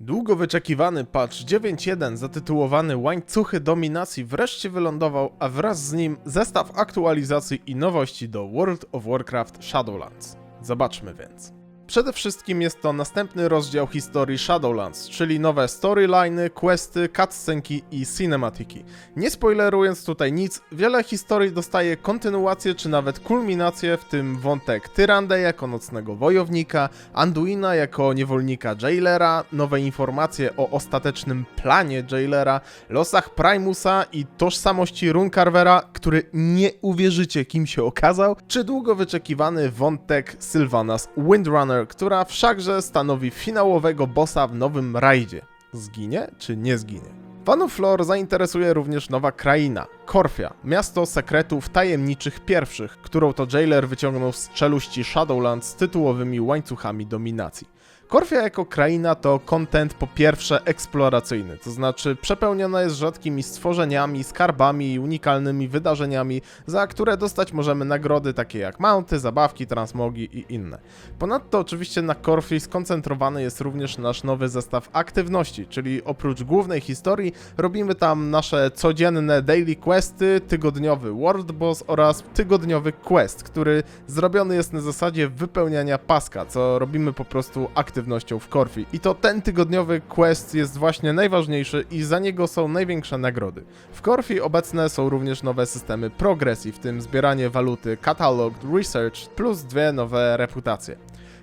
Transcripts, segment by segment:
Długo wyczekiwany patch 9.1 zatytułowany Łańcuchy Dominacji wreszcie wylądował, a wraz z nim zestaw aktualizacji i nowości do World of Warcraft Shadowlands. Zobaczmy więc. Przede wszystkim jest to następny rozdział historii Shadowlands, czyli nowe storyliny, questy, cutscenki i cinematiki. Nie spoilerując tutaj nic, wiele historii dostaje kontynuację czy nawet kulminację, w tym wątek Tyrande jako nocnego wojownika, Anduina jako niewolnika Jailera, nowe informacje o ostatecznym planie Jailera, losach Primusa i tożsamości Runcarvera, który nie uwierzycie kim się okazał, czy długo wyczekiwany wątek Sylvanas Windrunner, która wszakże stanowi finałowego bossa w nowym rajdzie. Zginie czy nie zginie? Fanów lore zainteresuje również nowa kraina, Korfia, miasto sekretów tajemniczych pierwszych, którą to Jailer wyciągnął z czeluści Shadowlands tytułowymi łańcuchami dominacji. Korfia jako kraina to content po pierwsze eksploracyjny, to znaczy przepełniona jest rzadkimi stworzeniami, skarbami i unikalnymi wydarzeniami, za które dostać możemy nagrody takie jak mounty, zabawki, transmogi i inne. Ponadto oczywiście na Korfii skoncentrowany jest również nasz nowy zestaw aktywności, czyli oprócz głównej historii robimy tam nasze codzienne daily questy, tygodniowy world boss oraz tygodniowy quest, który zrobiony jest na zasadzie wypełniania paska, co robimy po prostu aktywnością w Korfi. I to ten tygodniowy quest jest właśnie najważniejszy i za niego są największe nagrody. W Korfi obecne są również nowe systemy progresji, w tym zbieranie waluty Cataloged Research plus dwie nowe reputacje.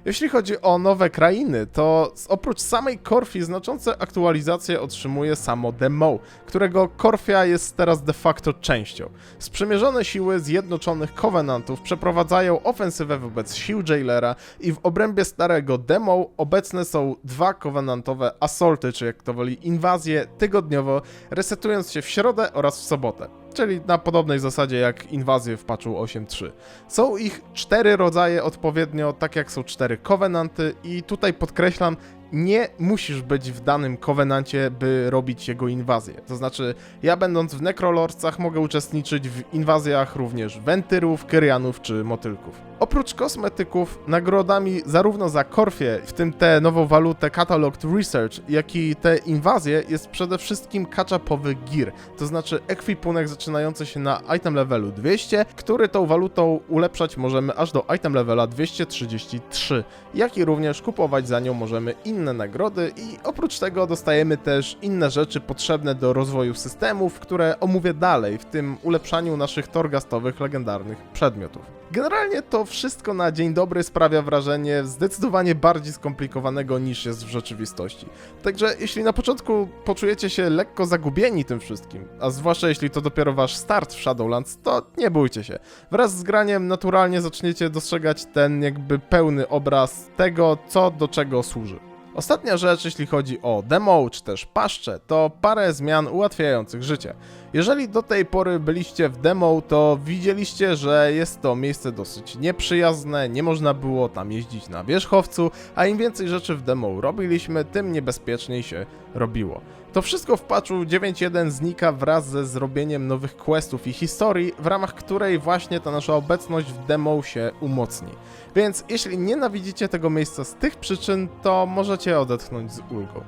Jeśli chodzi o nowe krainy, to oprócz samej Korfi znaczące aktualizacje otrzymuje samo demo, którego Korfia jest teraz de facto częścią. Sprzymierzone siły Zjednoczonych Covenantów przeprowadzają ofensywę wobec sił Jailera i w obrębie starego demo obecne są dwa Covenantowe assaulty, czy jak to woli inwazje, tygodniowo, resetując się w środę oraz w sobotę. Czyli na podobnej zasadzie jak inwazje w patchu 8.3. Są ich cztery rodzaje odpowiednio, tak jak są cztery kowenanty i tutaj podkreślam, nie musisz być w danym kowenancie, by robić jego inwazję. To znaczy, ja będąc w Necrolorcach mogę uczestniczyć w inwazjach również Wentyrów, Kyrianów czy Motylków. Oprócz kosmetyków, nagrodami zarówno za Korfię, w tym tę nową walutę Cataloged Research, jak i te inwazje jest przede wszystkim catch-upowy gear, to znaczy ekwipunek zaczynający się na item levelu 200, który tą walutą ulepszać możemy aż do item levela 233, jak i również kupować za nią możemy inne nagrody i oprócz tego dostajemy też inne rzeczy potrzebne do rozwoju systemów, które omówię dalej, w tym ulepszaniu naszych torgastowych legendarnych przedmiotów. Generalnie to wszystko na dzień dobry sprawia wrażenie zdecydowanie bardziej skomplikowanego niż jest w rzeczywistości. Także jeśli na początku poczujecie się lekko zagubieni tym wszystkim, a zwłaszcza jeśli to dopiero wasz start w Shadowlands, to nie bójcie się. Wraz z graniem naturalnie zaczniecie dostrzegać ten jakby pełny obraz tego, co do czego służy. Ostatnia rzecz, jeśli chodzi o demo czy też paszcze, to parę zmian ułatwiających życie. Jeżeli do tej pory byliście w demo, to widzieliście, że jest to miejsce dosyć nieprzyjazne, nie można było tam jeździć na wierzchowcu, a im więcej rzeczy w demo robiliśmy, tym niebezpieczniej się robiło. To wszystko w patchu 9.1 znika wraz ze zrobieniem nowych questów i historii, w ramach której właśnie ta nasza obecność w demo się umocni. Więc jeśli nienawidzicie tego miejsca z tych przyczyn, to możecie odetchnąć z ulgą.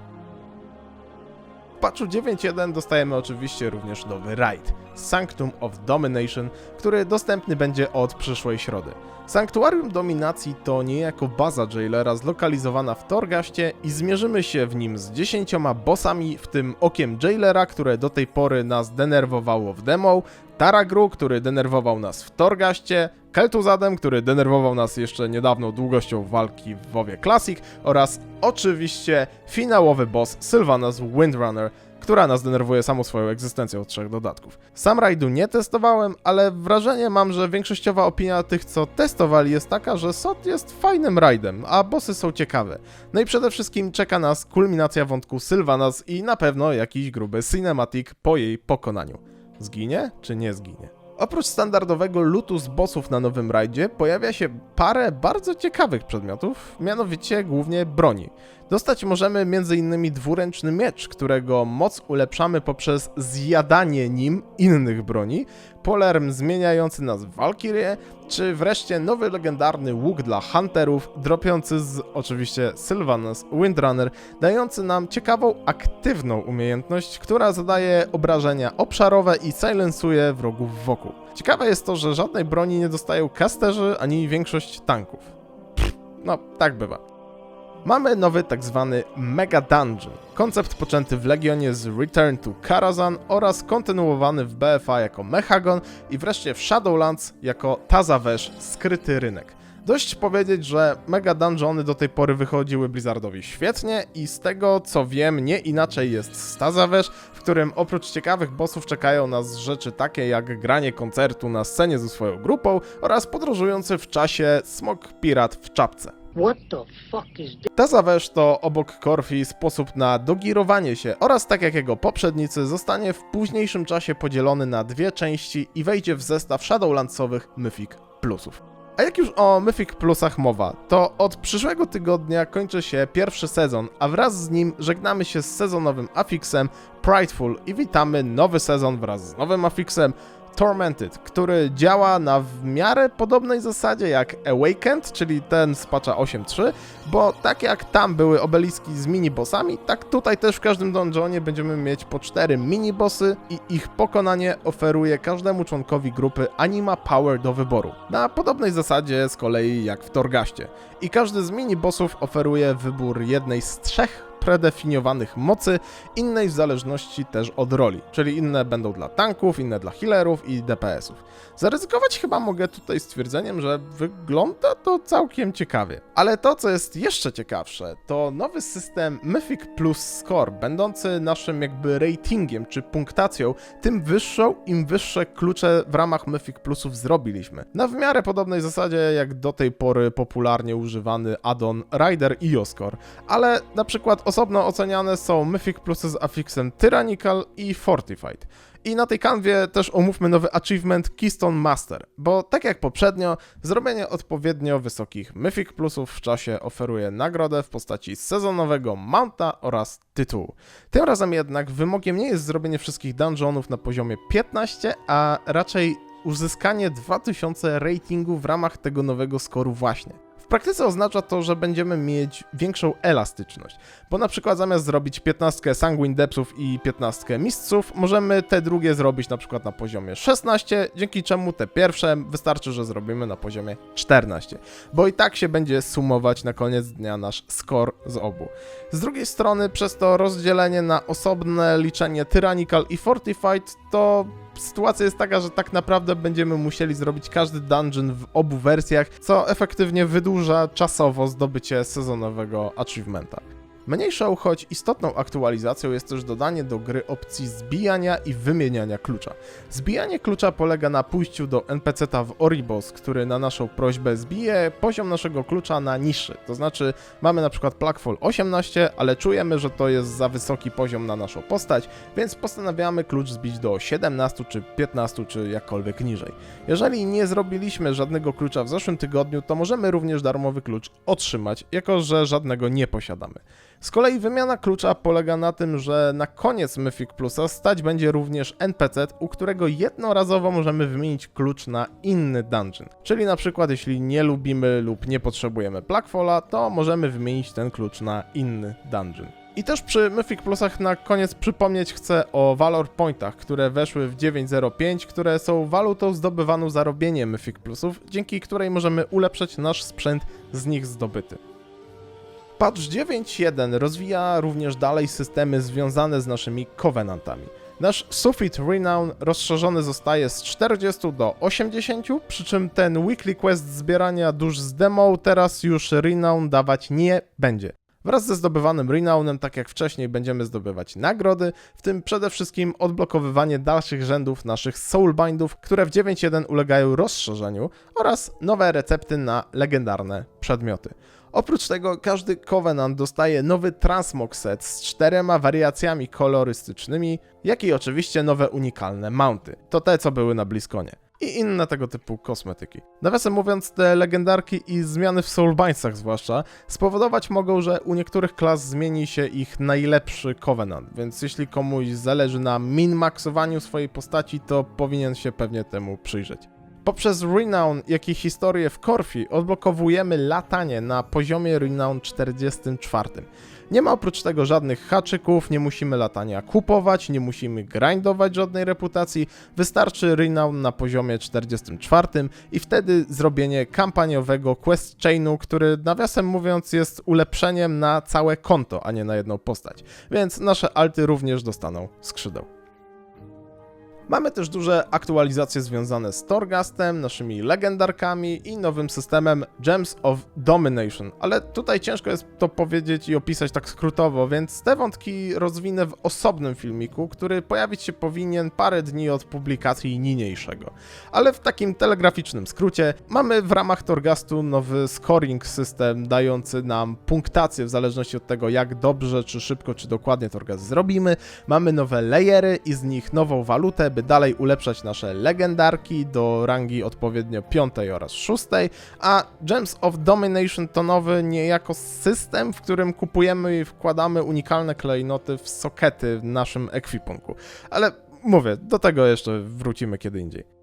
W patchu 9.1 dostajemy oczywiście również nowy raid Sanctum of Domination, który dostępny będzie od przyszłej środy. Sanktuarium Dominacji to niejako baza Jailera zlokalizowana w Torgaście i zmierzymy się w nim z 10 bossami, w tym okiem Jailera, które do tej pory nas denerwowało w demo, Taragru, który denerwował nas w Torgaście, Keltuzadem, który denerwował nas jeszcze niedawno długością walki w WoWie Classic oraz oczywiście finałowy boss Sylvanas Windrunner, która nas denerwuje samą swoją egzystencją od trzech dodatków. Sam rajdu nie testowałem, ale wrażenie mam, że większościowa opinia tych, co testowali jest taka, że SOT jest fajnym rajdem, a bossy są ciekawe. No i przede wszystkim czeka nas kulminacja wątku Sylvanas i na pewno jakiś gruby cinematic po jej pokonaniu. Zginie czy nie zginie? Oprócz standardowego lootu z bossów na nowym rajdzie pojawia się parę bardzo ciekawych przedmiotów, mianowicie głównie broni. Dostać możemy m.in. dwuręczny miecz, którego moc ulepszamy poprzez zjadanie nim innych broni, polerm zmieniający nas w Valkyrie, czy wreszcie nowy legendarny łuk dla hunterów, dropiący z oczywiście Sylvanas Windrunner, dający nam ciekawą, aktywną umiejętność, która zadaje obrażenia obszarowe i silencuje wrogów wokół. Ciekawe jest to, że żadnej broni nie dostają casterzy ani większość tanków. No, tak bywa. Mamy nowy tak zwany Mega Dungeon, koncept poczęty w Legionie z Return to Karazhan oraz kontynuowany w BFA jako Mechagon i wreszcie w Shadowlands jako Tazavesz skryty rynek. Dość powiedzieć, że Mega Dungeony do tej pory wychodziły Blizzardowi świetnie i z tego co wiem nie inaczej jest z w którym oprócz ciekawych bossów czekają nas rzeczy takie jak granie koncertu na scenie ze swoją grupą oraz podróżujący w czasie smok pirat w czapce. What the fuck is this? Tazawesz to obok Korfi sposób na dogirowanie się oraz tak jak jego poprzednicy zostanie w późniejszym czasie podzielony na dwie części i wejdzie w zestaw Shadowlandsowych Mythic Plusów. A jak już o Mythic Plusach mowa, to od przyszłego tygodnia kończy się pierwszy sezon, a wraz z nim żegnamy się z sezonowym afixem Prideful i witamy nowy sezon wraz z nowym afixem Tormented, który działa na w miarę podobnej zasadzie jak Awakened, czyli ten z patcha 8.3, bo tak jak tam były obeliski z minibossami, tak tutaj też w każdym dungeonie będziemy mieć po 4 minibossy i ich pokonanie oferuje każdemu członkowi grupy Anima Power do wyboru. Na podobnej zasadzie z kolei jak w Torgaście. I każdy z minibossów oferuje wybór jednej z trzech predefiniowanych mocy, innej w zależności też od roli, czyli inne będą dla tanków, inne dla healerów i DPS-ów. Zaryzykować chyba mogę tutaj stwierdzeniem, że wygląda to całkiem ciekawie. Ale to, co jest jeszcze ciekawsze, to nowy system Mythic Plus Score, będący naszym jakby ratingiem czy punktacją, tym wyższą, im wyższe klucze w ramach Mythic Plusów zrobiliśmy. Na w miarę podobnej zasadzie jak do tej pory popularnie używany addon Rider i Oscore, ale na przykład osobno oceniane są Mythic Plusy z afixem Tyrannical i Fortified. I na tej kanwie też omówmy nowy achievement Keystone Master, bo tak jak poprzednio, zrobienie odpowiednio wysokich Mythic Plusów w czasie oferuje nagrodę w postaci sezonowego mounta oraz tytułu. Tym razem jednak wymogiem nie jest zrobienie wszystkich dungeonów na poziomie 15, a raczej uzyskanie 2000 ratingu w ramach tego nowego skoru właśnie. W praktyce oznacza to, że będziemy mieć większą elastyczność, bo na przykład zamiast zrobić 15 Sanguine Depsów i 15 Mistrzów, możemy te drugie zrobić na przykład na poziomie 16, dzięki czemu te pierwsze wystarczy, że zrobimy na poziomie 14, bo i tak się będzie sumować na koniec dnia nasz score z obu. Z drugiej strony, przez to rozdzielenie na osobne liczenie Tyrannical i Fortified, to sytuacja jest taka, że tak naprawdę będziemy musieli zrobić każdy dungeon w obu wersjach, co efektywnie wydłuża czasowo zdobycie sezonowego achievementa. Mniejszą, choć istotną aktualizacją jest też dodanie do gry opcji zbijania i wymieniania klucza. Zbijanie klucza polega na pójściu do NPC-ta w Oribos, który na naszą prośbę zbije poziom naszego klucza na niższy. To znaczy mamy na przykład Plagfall 18, ale czujemy, że to jest za wysoki poziom na naszą postać, więc postanawiamy klucz zbić do 17 czy 15 czy jakkolwiek niżej. Jeżeli nie zrobiliśmy żadnego klucza w zeszłym tygodniu, to możemy również darmowy klucz otrzymać, jako że żadnego nie posiadamy. Z kolei wymiana klucza polega na tym, że na koniec Mythic Plusa stać będzie również NPC, u którego jednorazowo możemy wymienić klucz na inny dungeon. Czyli na przykład jeśli nie lubimy lub nie potrzebujemy Plagfalla, to możemy wymienić ten klucz na inny dungeon. I też przy Mythic Plusach na koniec przypomnieć chcę o Valor Pointach, które weszły w 9.05, które są walutą zdobywaną za robienie Mythic Plusów, dzięki której możemy ulepszać nasz sprzęt z nich zdobyty. Patch 9.1 rozwija również dalej systemy związane z naszymi covenantami. Nasz sufit Renown rozszerzony zostaje z 40 do 80, przy czym ten weekly quest zbierania dusz z demo teraz już Renown dawać nie będzie. Wraz ze zdobywanym Renownem, tak jak wcześniej, będziemy zdobywać nagrody, w tym przede wszystkim odblokowywanie dalszych rzędów naszych Soulbindów, które w 9.1 ulegają rozszerzeniu oraz nowe recepty na legendarne przedmioty. Oprócz tego każdy Covenant dostaje nowy Transmog set z czterema wariacjami kolorystycznymi, jak i oczywiście nowe unikalne mounty. To te, co były na Bliskonie. I inne tego typu kosmetyki. Nawiasem mówiąc, te legendarki i zmiany w Soulbindesach zwłaszcza spowodować mogą, że u niektórych klas zmieni się ich najlepszy Covenant, więc jeśli komuś zależy na min-maksowaniu swojej postaci, to powinien się pewnie temu przyjrzeć. Poprzez Renown, jak i historię w Korfi odblokowujemy latanie na poziomie Renown 44. Nie ma oprócz tego żadnych haczyków, nie musimy latania kupować, nie musimy grindować żadnej reputacji, wystarczy Renown na poziomie 44 i wtedy zrobienie kampaniowego quest chainu, który nawiasem mówiąc jest ulepszeniem na całe konto, a nie na jedną postać. Więc nasze alty również dostaną skrzydeł. Mamy też duże aktualizacje związane z Torgastem, naszymi legendarkami i nowym systemem Gems of Domination, ale tutaj ciężko jest to powiedzieć i opisać tak skrótowo, więc te wątki rozwinę w osobnym filmiku, który pojawić się powinien parę dni od publikacji niniejszego. Ale w takim telegraficznym skrócie mamy w ramach Torgastu nowy scoring system dający nam punktację w zależności od tego jak dobrze, czy szybko, czy dokładnie Torgast zrobimy. Mamy nowe layery i z nich nową walutę, by dalej ulepszać nasze legendarki do rangi odpowiednio piątej oraz szóstej, a Gems of Domination to nowy niejako system, w którym kupujemy i wkładamy unikalne klejnoty w sokety w naszym ekwipunku. Ale mówię, do tego jeszcze wrócimy kiedy indziej.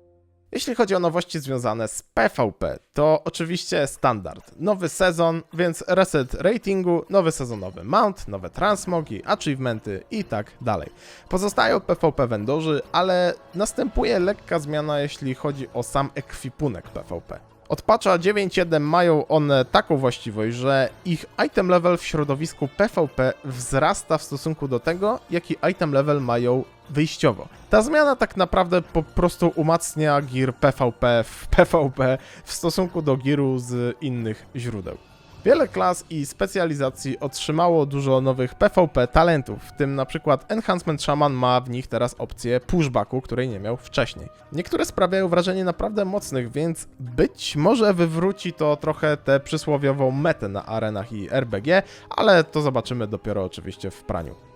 Jeśli chodzi o nowości związane z PvP, to oczywiście standard. Nowy sezon, więc reset ratingu, nowy sezonowy mount, nowe transmogi, achievementy i tak dalej. Pozostają PvP vendorzy, ale następuje lekka zmiana jeśli chodzi o sam ekwipunek PvP. Od patcha 9.1 mają one taką właściwość, że ich item level w środowisku PvP wzrasta w stosunku do tego, jaki item level mają wyjściowo. Ta zmiana tak naprawdę po prostu umacnia gear PvP w PvP w stosunku do gearu z innych źródeł. Wiele klas i specjalizacji otrzymało dużo nowych PvP talentów, w tym na przykład Enhancement Shaman ma w nich teraz opcję pushbacku, której nie miał wcześniej. Niektóre sprawiają wrażenie naprawdę mocnych, więc być może wywróci to trochę tę przysłowiową metę na arenach i RBG, ale to zobaczymy dopiero oczywiście w praniu.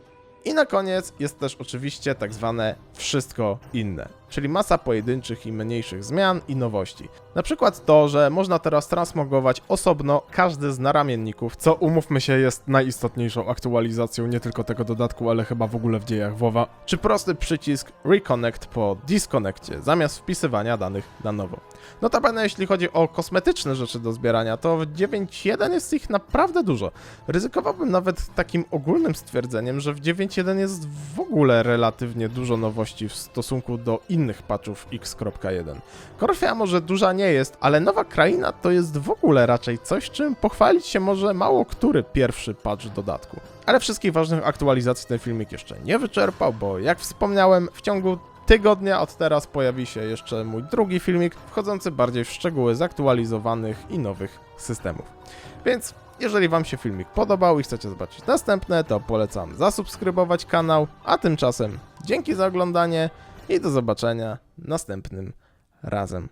I na koniec jest też oczywiście tak zwane wszystko inne, czyli masa pojedynczych i mniejszych zmian i nowości. Na przykład to, że można teraz transmogować osobno każdy z naramienników, co umówmy się jest najistotniejszą aktualizacją nie tylko tego dodatku, ale chyba w ogóle w dziejach WoWa, czy prosty przycisk Reconnect po disconnectie zamiast wpisywania danych na nowo. Notabene jeśli chodzi o kosmetyczne rzeczy do zbierania, to w 9.1 jest ich naprawdę dużo. Ryzykowałbym nawet takim ogólnym stwierdzeniem, że w 9.1 jest w ogóle relatywnie dużo nowości w stosunku do innych patchów X.1. Korfia może duża nie jest, ale nowa kraina to jest w ogóle raczej coś, czym pochwalić się może mało który pierwszy patch dodatku. Ale wszystkich ważnych aktualizacji ten filmik jeszcze nie wyczerpał, bo jak wspomniałem, w ciągu tygodnia od teraz pojawi się jeszcze mój drugi filmik, wchodzący bardziej w szczegóły zaktualizowanych i nowych systemów. Więc jeżeli Wam się filmik podobał i chcecie zobaczyć następne, to polecam zasubskrybować kanał, a tymczasem dzięki za oglądanie i do zobaczenia następnym razem.